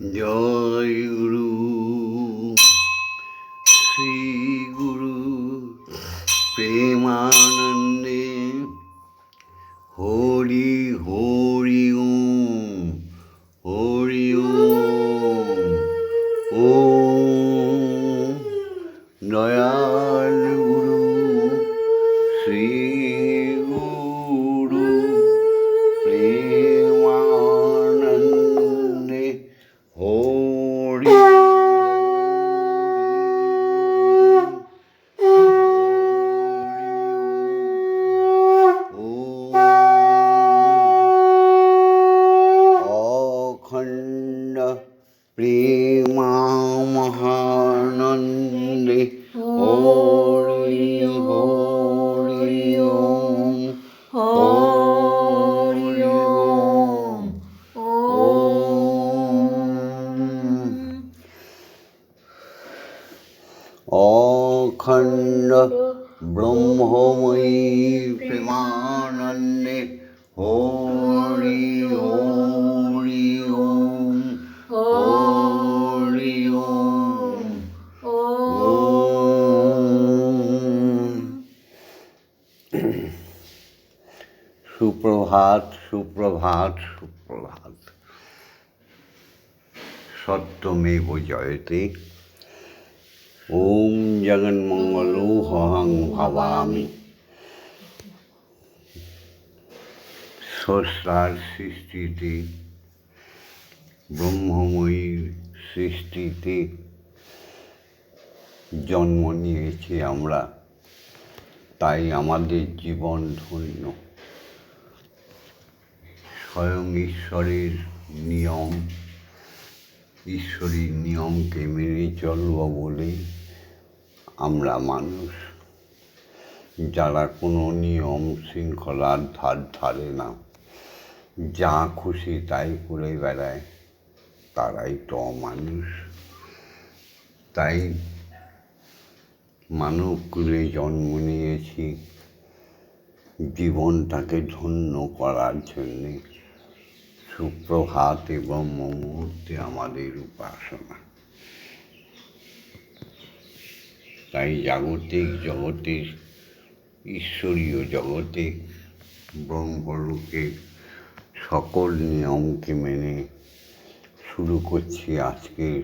জয় গুরু সুপ্রভাত সুপ্রভাত সুপ্রভাত। সত্যমেব জয়তে। ওম জগন্মঙ্গলো হহং ভাবামি। স্রষ্টার সৃষ্টিতে ব্রহ্মময়ীর সৃষ্টিতে জন্ম নিয়েছি আমরা। তাই আমাদের জীবন ধন্য। স্বয়ং ঈশ্বরের নিয়ম। ঈশ্বরী নিয়মকে মেনে চলব বলেই আমরা মানুষ। যারা কোনো নিয়ম শৃঙ্খলার ধার ধারে না, যা খুশি তাই করে বেড়ায়, তারাই তো মানুষ তাই মানব কুলে জন্ম নিয়েছি, জীবনটাকে ধন্য করার জন্যে। সুপ্রভাত এবং মুহূর্তে আমাদের উপাসনা। তাই জাগতিক জগতের ঈশ্বরীয় জগতে ব্রহ্মলোকে সকল নিয়মকে মেনে শুরু করছি আজকের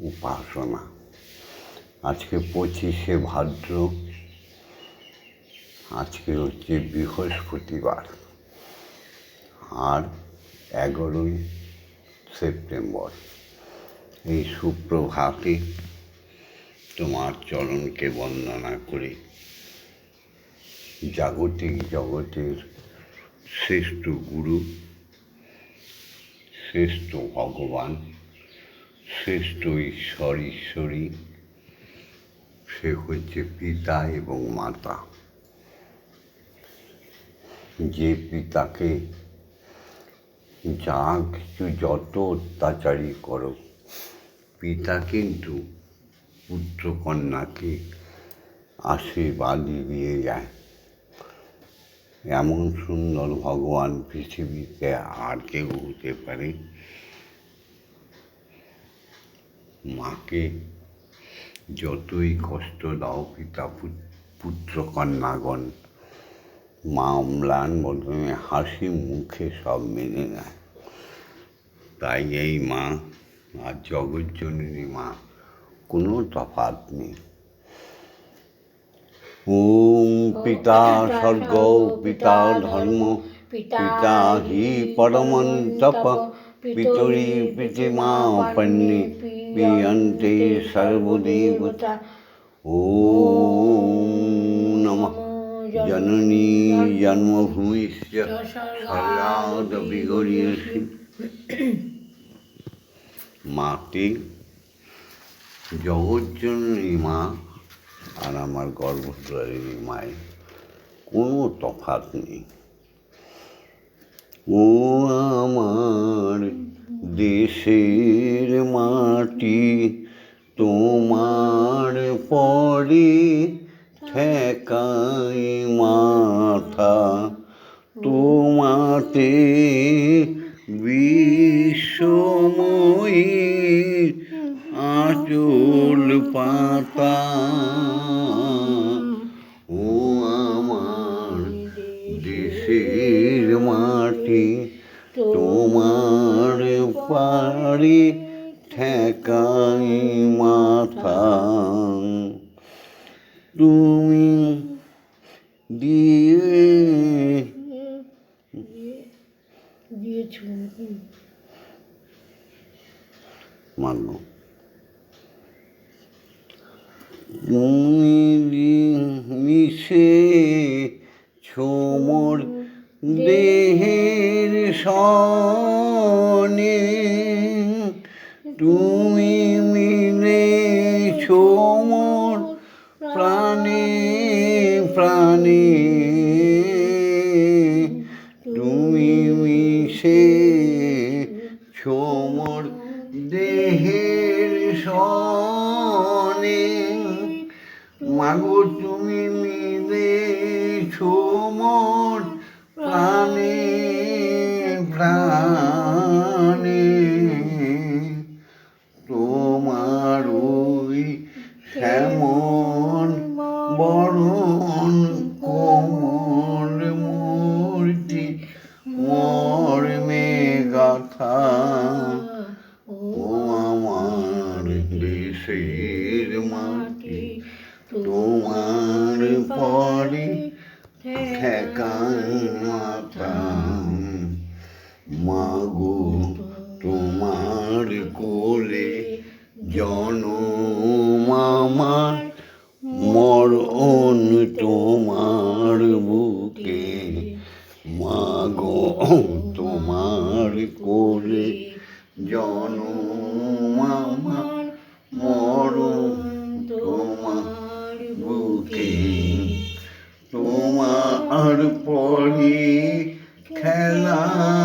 উপাসনা। আজকে পঁচিশে ভাদ্র আজকে হচ্ছে বৃহস্পতিবার। আর এগারোই সেপ্টেম্বর। এই সুপ্রভাতে তোমার চরণকে বন্দনা করে। জাগতিক জগতের শ্রেষ্ঠ গুরু, শ্রেষ্ঠ ভগবান, শ্রেষ্ঠ ঈশ্বর ঈশ্বরী, সে হচ্ছে পিতা এবং মাতা। যে পিতাকে যা কিছু যত অত্যাচারই করো, পিতা কিন্তু পুত্র কন্যাকে আশীর্বাদ দিয়ে যায়। এমন সুন্দর ভগবান পৃথিবীতে আর কেউ হতে পারে। মাকে যতই কষ্ট দাও, পিতা পুত- পুত্র কন্যাগণ মা অম্লান বদনে হাসি মুখে সব মেনে নেয়। তাই এই মা আর জগজ্জননী মা, কোনো তফাৎ নেই। ওম পিতা স্বর্গ, পিতা ধর্ম, পিতা হি পরমন্তপ, পিতরি পিতিমা পন্নি পিয়ন্তে সর্বদেবতা। ওম জননী স্বর্গাদপি গরীয়সী মাতে জগজ্জননী মা আর আমার গর্ভদ্বারিণী মায়ের কোনো তফাৎ নেই। ও আমার দেশের মাটি, তোমার পরে ঠেকাই মাথা তোমাতে বিশ্বময়ী আচল পাতা ও আমার দেশের মাটি তোমার পারি ঠেকাই মাথা। তুমি দিয়ে মানব মিশে ছোমর দেহের সনে মাটি তোমার পরে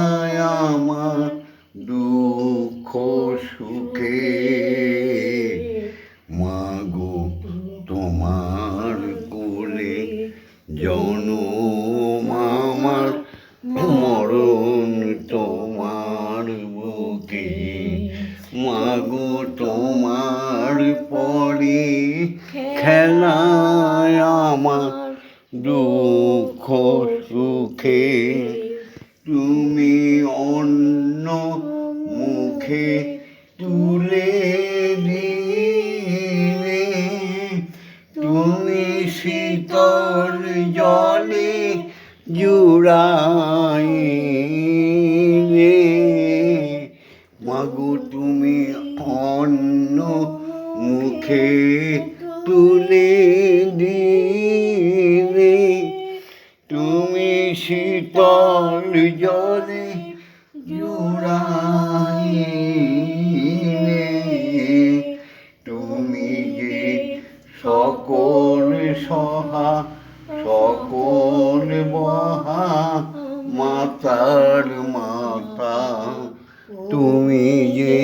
তুমি যে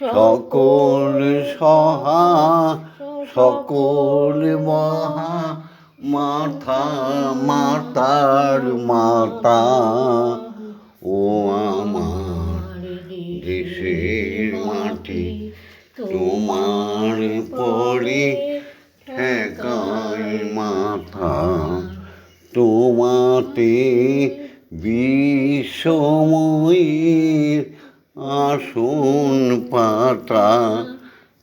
সকল সহা, সকল মহা মাথা মাতার মাতা ও আমার দেশের মাটি, তোমার পরে ঠেকাই মাথা, তোমাতে বিশ্বময়ীর আসন পাতা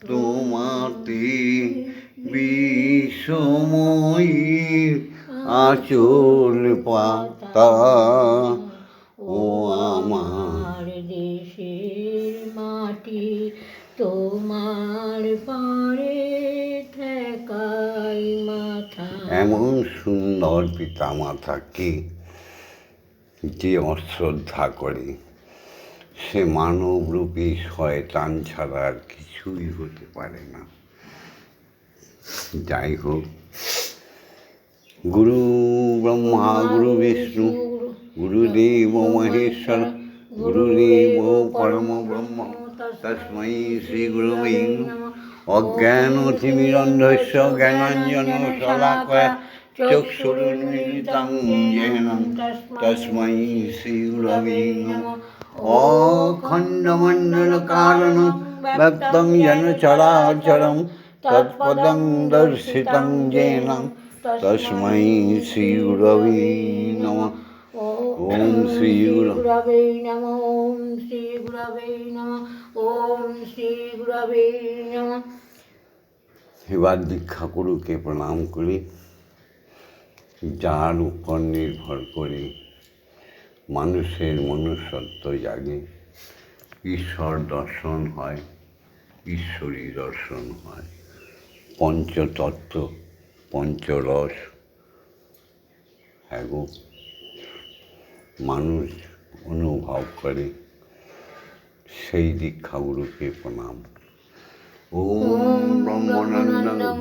তোমাতে বিশ্বময়ীর আচল পাতা। ও আমার দেশের মাটি তোমার পারে ঠেকাই মাথা। এমন সুন্দর পিতা পিতামাতাকে যে অশ্রদ্ধা করে সে মানব মানবরূপী শয়তান ছাড়া আর কিছুই হতে পারে না। যাই হোক, গুরু ব্রহ্মা, গুরু বিষ্ণু গুরুদেব মহেশ্বর গুরুদেব পরম ব্রহ্ম তসময় শ্রী গুরু অজ্ঞান অতিমিরন্ধস্য, জ্ঞানাঞ্জন শলাকয়া, চক্ষুরুন্মিলিতং যেন তস্মৈ শ্রীগুরুবৈ নমঃ खण्डमण्डलकारण व्यक्तं येन चराचरं तत्पदं दर्शितं येन तस्मै श्रीगुरवे नमः ॐ श्रीगुरवे नमः ॐ श्रीगुरवे नमः ॐ श्रीगुरवे नमः এবার দীক্ষা গুরুকে প্রণাম করি যার উপর নির্ভর করে মানুষের মনুষ্যত্ব জাগে। ঈশ্বর দর্শন হয় ঈশ্বরী দর্শন হয়। পঞ্চতত্ত্ব পঞ্চরস হ্যাঁ গো, মানুষ অনুভব করে সেই দীক্ষাগুরুকে প্রণাম। ওম ব্রহ্মানন্দং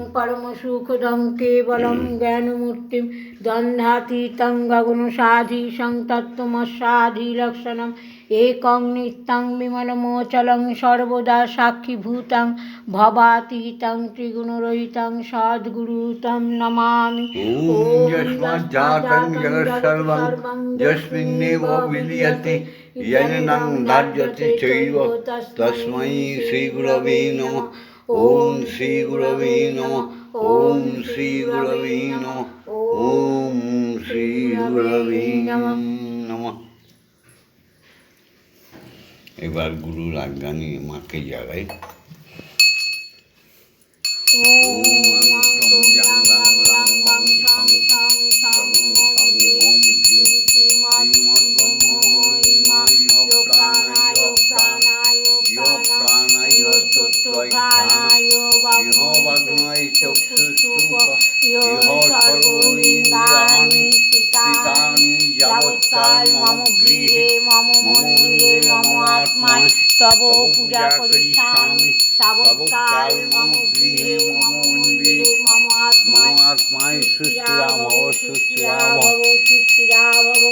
কেবলং জ্ঞানমূর্তিম তত্ত্বমস্যাধিলক্ষণम् একং নিত্যাং বিমলমোচলং সর্বদা সাক্ষীভূতং ভবাতীতং ত্রিগুণরহিতং সদ্গুরুতম নমামি সর্বং যস্মিন্নেব বিলিয়তে ইয়নং দার্যতে চৈব তস্मै শ্রীগুরবে নমঃ ॐ শ্রীগুরবে নমঃ ওম শ্রীগুরবে নমঃ এবার গুরুর আজ্ঞা নিয়ে মাকে জাগাই। তব পূজা করিষ্যামি তাবৎকাল মম গৃহে মম মন্দিরে মম আত্মায় আত্মায় সুস্থিরা ভব সুস্থিরা ভব সুস্থিরা ভব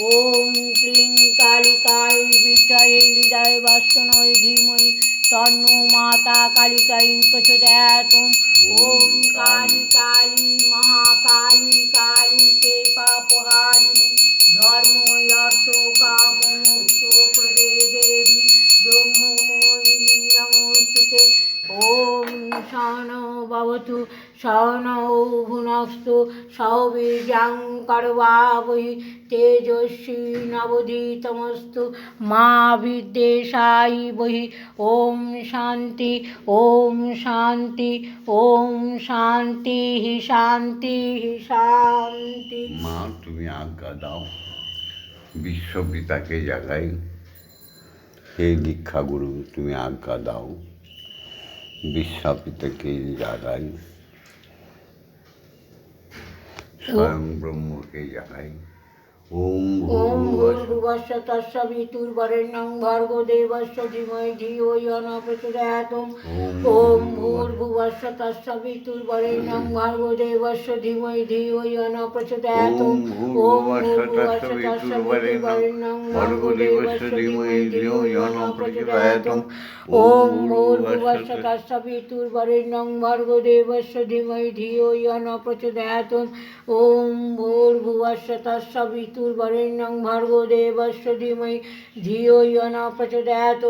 ওম ক্লিং কালিকায় বিদ্যায় হৃদয় বাসনয় ধীমহি তন্ন মাতা কালিকাই প্রচোদয়াত ওম কালী কালী মহাকালী কালী কে পাপহারিণী শন ভবতু, শনৌ ভুনস্তু সৌবীর্যাং করবাবহি, তেজস্বী নবধীতমস্তু, মা বিদ্বেষাই বহি, ওম শান্তি ওম শান্তি ওম শান্তি, হি শান্তি হি শান্তি। মা, তুমি আজ্ঞা দাও। বিশ্বপিতাকে জাগাই। হে দীক্ষাগুরু, তুমি আজ্ঞা দাও। বিশ্বপিতাকে জাগাই স্বয়ং ব্রহ্মকে জাগাই ওম ভূর্ভুবস্য তস্য বিতুর্বরেণ্যং ভর্গো দেবস্য ধীমহি ধিয়ো ন প্রচোদয়াত ওম ভূর্ভুবস্য তস্য বিতুর্বরেণ্যং ভর্গো দেবস্য ধীমহি ধিয়ো ন প্রচোদয়াত ওম ভূর্ভুবস্য তস্য বিতুর্বরেণ্যং ভর্গো দেবস্য ধীমহি ধিয়ো ন ন প্রচোদয়াত প্রচোদয়াত ওম ভূর্ভুবস্য তস্য বিতুর্বরেণ্যং ভর্গো দেবস্য ধীমহি ধিয়ো ন প্রচোদয়াত ওম ভূর্ভুবস্য তস্য বিতুর্বরেণ্যং ভর্গো দেবস্য ধীমহি ধিয়ো য় ন প্রচোদয়াত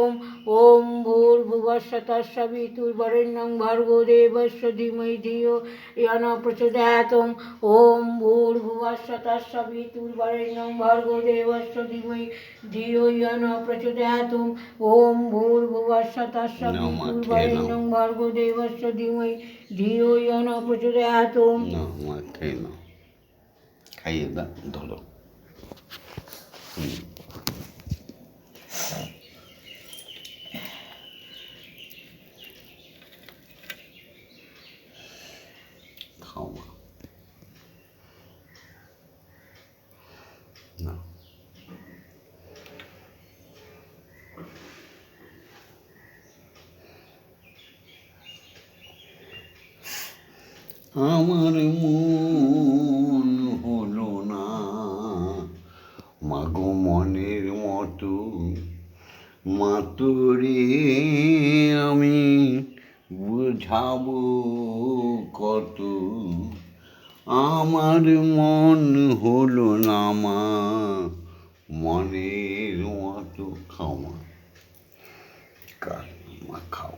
ওম ভূর্ভুবস্য তস্য বিতুর্বরেণ্যং ভর্গো দেবস্য ধীমহি ধিয়ো য় ন প্রচোদয়াত ওম ভূর্ভুবস্য তস্য বিতুর্বরেণ্যং ভর্গো দেবস্য ধীমহি ধিয়ো য় ন প্রচোদয়াত ওম ভূর্ভুবস্য তস্য নাও মা, খেয়ে নাও। বিতুর্বরেণ্যং ভর্গো দেবস্য ধীমহি ধিয়ো য় ন প্রচোদয়াত না মা খেয়ে নাও খাইয়ে ধরো হুম। খাও মা না আমার মন হলো না মাগো মনের মতো মাতুরে আমি বুঝাবো কত? আমার মন হলো না মা, মনের মতো কার মা খাও?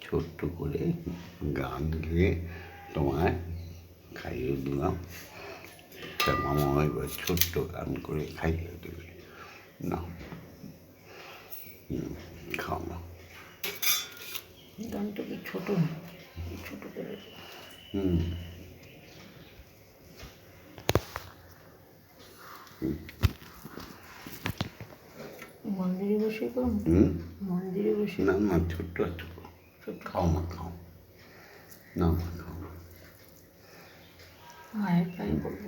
ছোট্ট করে গান গিয়ে তোমায় খাইয়ে দিলাম। তা মামা এবার ছোট্ট গান করে খাইয়ে দেবে। না। খাও না। গানটা কি ছোট? ছোট করে। হুম। মন্দিরে বসে করুন মন্দিরে বসে না না ছোট্ট একটু ছোট। খাও মা খাও। না মা খাও মায়ের পায়ে পড়ব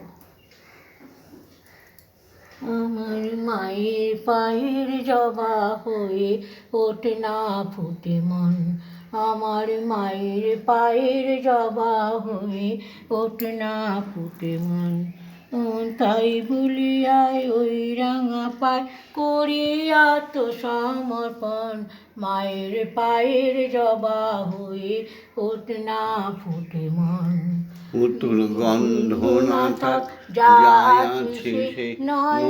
আমার মায়ের পায়ের জবা হয়ে ওঠে না ফুটে মন। আমার মায়ের পায়ের জবা হয়ে ওঠে না ফুটে মন। তাই বলিয়ায় ওই রাঙা পায় করিয়া তো সমর্পণ মায়ের পায়ের জবা হয়ে ওঠে না ফুটে মন। পুতুল গন্ধ না থাক যা যায় আছে আছে সে সে নয়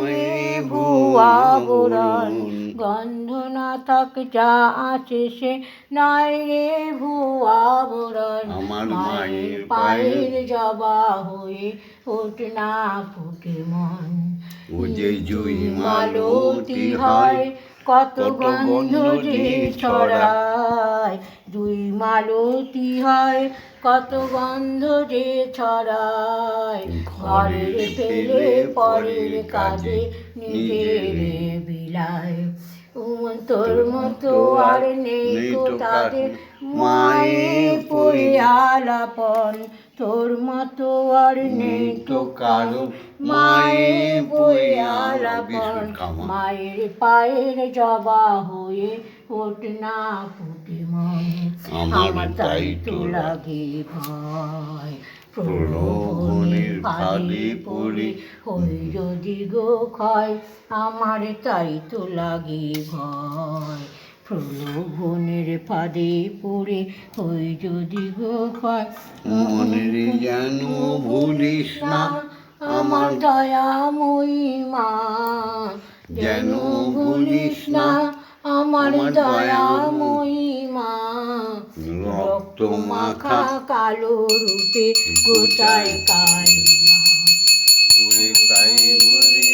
ভুয়া ভুয়া বরণ। বরণ। গন্ধ না থাক যা আছে সে নয় রে ভুয়া বরণ। আমার মায়ের মায়ের পায়ের জবা হয়ে ওঠ না ফুটে মন। ও যে জুই মালতী হয় কত গন্ধ যে ছড়ায়। দুই মালতি হয় কত গন্ধ যে ছড়ায়। ঘরের ফেলে পরের কাজে নিজের বিলায়। তোর মতো আর নেই তো তাদের মায়ে পড়ে আলাপন। তোর মতো আর নেই। তো কারও মায়ে পড়ে আলাপন মায়ের পায়ের জবা হয়ে ওঠ না ফুটে আমার তাই তো লাগে ভয়। প্রলোভনের ফাঁদে পড়ে। হই যদি গো ক্ষয় আমার তাই তো লাগে ভয়। প্রলোভনের ফাঁদে পড়ে হই যদি গো মনের যেন ভুলিস না আমার দয়াময়ী মা। যেন ভুলিস না আমার দয়াময়ী মা। রক্ত মাখা কালো রূপে গোটায় কালী মা। তাই বলে